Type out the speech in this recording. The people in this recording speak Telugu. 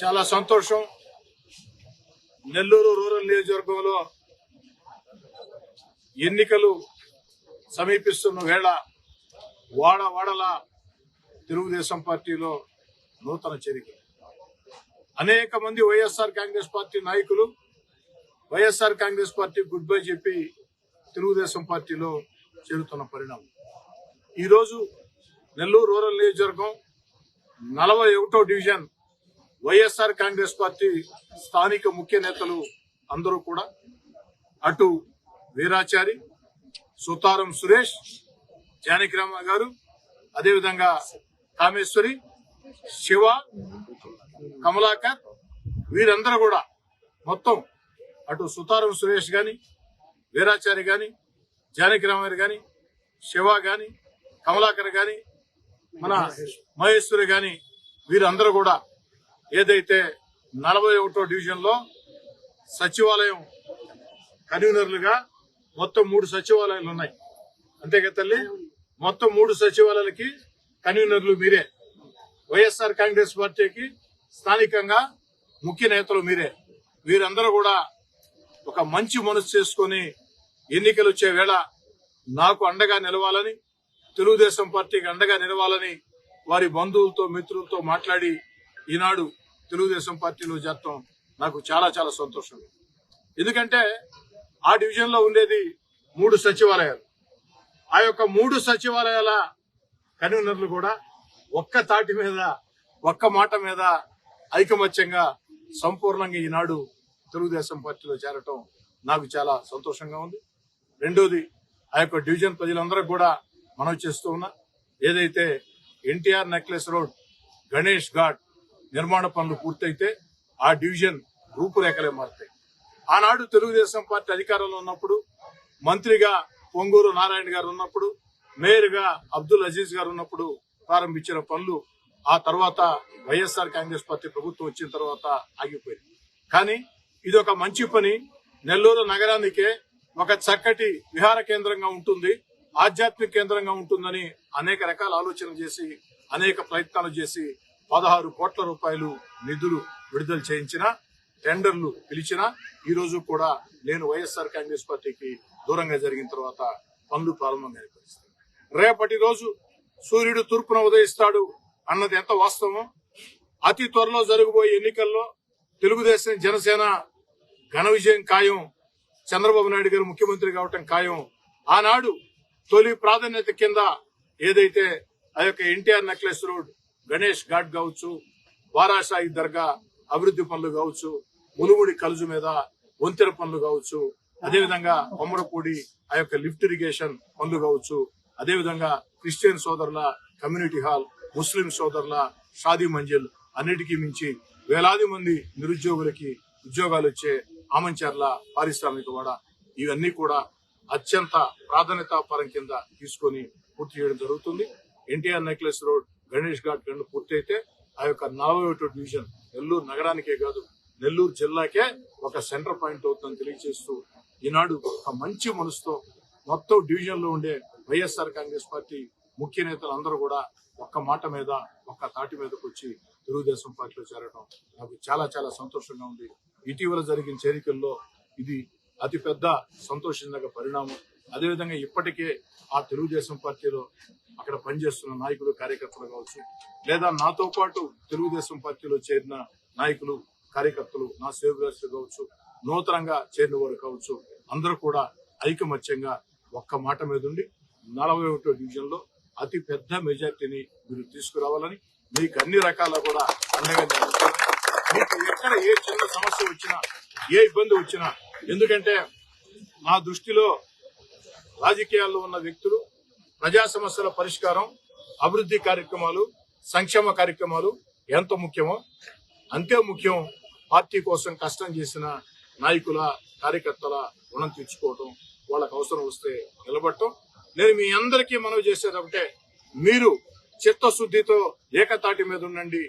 చాలా సంతోషం. నెల్లూరు రూరల్ నియోజకవర్గంలో ఎన్నికలు సమీపిస్తున్న వేళ వాడ వాడల తెలుగుదేశం పార్టీలో నూతన చేరిక. అనేక మంది వైఎస్ఆర్ కాంగ్రెస్ పార్టీ నాయకులు YSR Congress party good bye చెప్పి తెలుగుదేశం పార్టీలో చేరుతున్న పరిణామం. ఈరోజు నెల్లూరు రూరల్ నియోజకవర్గం నలభై ఒకటో డివిజన్ వైఎస్ఆర్ కాంగ్రెస్ పార్టీ స్థానిక ముఖ్య నేతలు అందరూ కూడా అటు వీరాచారి సుతారం సురేష్ జానకిరామ గారు అదేవిధంగా కామేశ్వరి శివ కమలాకర్ వీరందరూ కూడా మొత్తం అటు సుతారం సురేష్ గాని వీరాచారి గాని జానకిరామారి గాని శివ గాని కమలాకర్ గాని మన మహేశ్వరి గాని వీరందరూ కూడా ఏదైతే నలభై ఒకటో డివిజన్లో సచివాలయం కన్వీనర్లుగా మొత్తం మూడు సచివాలయాలు ఉన్నాయి. అంతేగా తల్లి? మొత్తం మూడు సచివాలయాలకి కన్వీనర్లు మీరే. వైఎస్ఆర్ కాంగ్రెస్ పార్టీకి స్థానికంగా ముఖ్య నేతలు మీరే. వీరందరూ కూడా ఒక మంచి మనసు చేసుకొని ఎన్నికలు వచ్చే వేళ నాకు అండగా నిలవాలని తెలుగుదేశం పార్టీకి అండగా నిలవాలని వారి బంధువులతో మిత్రులతో మాట్లాడి ఈనాడు తెలుగుదేశం పార్టీలో చేరటం నాకు చాలా చాలా సంతోషం. ఎందుకంటే ఆ డివిజన్లో ఉండేది మూడు సచివాలయాలు. ఆ యొక్క మూడు సచివాలయాల కన్వీనర్లు కూడా ఒక్క తాటి మీద ఒక్క మాట మీద ఐకమత్యంగా సంపూర్ణంగా ఈనాడు తెలుగుదేశం పార్టీలో చేరటం నాకు చాలా సంతోషంగా ఉంది. రెండోది ఆ యొక్క డివిజన్ ప్రజలందరూ కూడా మనం చేస్తూ ఉన్నా. ఏదైతే ఎన్టీఆర్ నెక్లెస్ రోడ్ గణేష్ ఘాట్ నిర్మాణ పనులు పూర్తయితే ఆ డివిజన్ రూపురేఖలే మారుతాయి. ఆనాడు తెలుగుదేశం పార్టీ అధికారంలో ఉన్నప్పుడు మంత్రిగా పొంగూరు నారాయణ గారు ఉన్నప్పుడు మేయర్గా అబ్దుల్ అజీజ్ గారు ఉన్నప్పుడు ప్రారంభించిన పనులు ఆ తర్వాత వైఎస్ఆర్ కాంగ్రెస్ పార్టీ ప్రభుత్వం వచ్చిన తర్వాత ఆగిపోయింది కానీ ఇది ఒక మంచి పని. నెల్లూరు నగరానికే ఒక చక్కటి విహార కేంద్రంగా ఉంటుంది ఆధ్యాత్మిక కేంద్రంగా ఉంటుందని అనేక రకాల ఆలోచనలు చేసి అనేక ప్రయత్నాలు చేసి పదహారు కోట్ల రూపాయలు నిధులు విడుదల చేయించిన టెండర్లు పిలిచిన ఈ రోజు కూడా నేను వైఎస్ఆర్ కాంగ్రెస్ పార్టీకి దూరంగా జరిగిన తర్వాత పనులు ప్రారంభం పరిస్థితి. రేపటి రోజు సూర్యుడు తూర్పున ఉదయిస్తాడు అన్నది ఎంత వాస్తవం అతి త్వరలో జరగబోయే ఎన్నికల్లో తెలుగుదేశం జనసేన ఘన విజయం ఖాయం చంద్రబాబు నాయుడు గారు ముఖ్యమంత్రి కావటం ఖాయం. ఆనాడు తొలి ప్రాధాన్యత కింద ఏదైతే ఆ యొక్క NTR necklace road Ganesh Ghat కావచ్చు వారాసాయి దర్గా అభివృద్ధి పనులు కావచ్చు మునుగుడి కలుజు మీద వంతెన పనులు కావచ్చు అదేవిధంగా కొమ్మరపూడి ఆ యొక్క లిఫ్ట్ ఇరిగేషన్ పనులు కావచ్చు అదేవిధంగా క్రిస్టియన్ సోదరుల కమ్యూనిటీ హాల్ ముస్లిం సోదరుల షాదీ మంజిల్ అన్నిటికీ మించి వేలాది మంది నిరుద్యోగులకి ఉద్యోగాలు వచ్చే ఆమంచర్ల పారిశ్రామికవాడ ఇవన్నీ కూడా అత్యంత ప్రాధాన్యత పరం కింద తీసుకొని పూర్తి చేయడం జరుగుతుంది. ఎన్టీఆర్ నెక్లెస్ రోడ్ గణేష్ ఘాట్ గండు పూర్తయితే ఆ యొక్క నలభై డివిజన్ నెల్లూరు నగరానికే కాదు నెల్లూరు జిల్లాకే ఒక సెంటర్ పాయింట్ అవుతుందని తెలియజేస్తూ ఈనాడు ఒక మంచి మనసుతో మొత్తం డివిజన్లో ఉండే వైఎస్ఆర్ కాంగ్రెస్ పార్టీ ముఖ్య నేతలు అందరూ కూడా ఒక్క మాట మీద ఒక్క తాటి మీదకు వచ్చి తెలుగుదేశం పార్టీలో చేరడం నాకు చాలా చాలా సంతోషంగా ఉంది. ఇటీవల జరిగిన చేరికల్లో ఇది అతి పెద్ద సంతోషించదగ్గ పరిణామం. అదేవిధంగా ఇప్పటికే ఆ తెలుగుదేశం పార్టీలో అక్కడ పనిచేస్తున్న నాయకులు కార్యకర్తలు కావచ్చు లేదా నాతో పాటు తెలుగుదేశం పార్టీలో చేరిన నాయకులు కార్యకర్తలు నా సేవకులు కావచ్చు నూతనంగా చేరిన వారు కావచ్చు అందరూ కూడా ఐకమత్యంగా ఒక్క మాట మీద ఉండి నలభై ఒకటో డివిజన్లో అతి పెద్ద మెజార్టీని మీరు తీసుకురావాలని మీకు అన్ని రకాల కూడా అండగా మీకు ఎక్కడ ఏ చిన్న సమస్య వచ్చినా ఏ ఇబ్బంది వచ్చినా ఎందుకంటే నా దృష్టిలో రాజకీయాల్లో ఉన్న వ్యక్తులు ప్రజా సమస్యల పరిష్కారం అభివృద్ధి కార్యక్రమాలు సంక్షేమ కార్యక్రమాలు ఎంత ముఖ్యమో అంతే ముఖ్యం పార్టీ కోసం కష్టం చేసిన నాయకుల కార్యకర్తల రుణం తీర్చుకోవటం వాళ్ళకు అవసరం వస్తే నిలబడటం. నేను మీ అందరికీ మనవి చేసేది ఒకటే మీరు చిత్తశుద్ధితో ఏకతాటి మీద ఉండండి.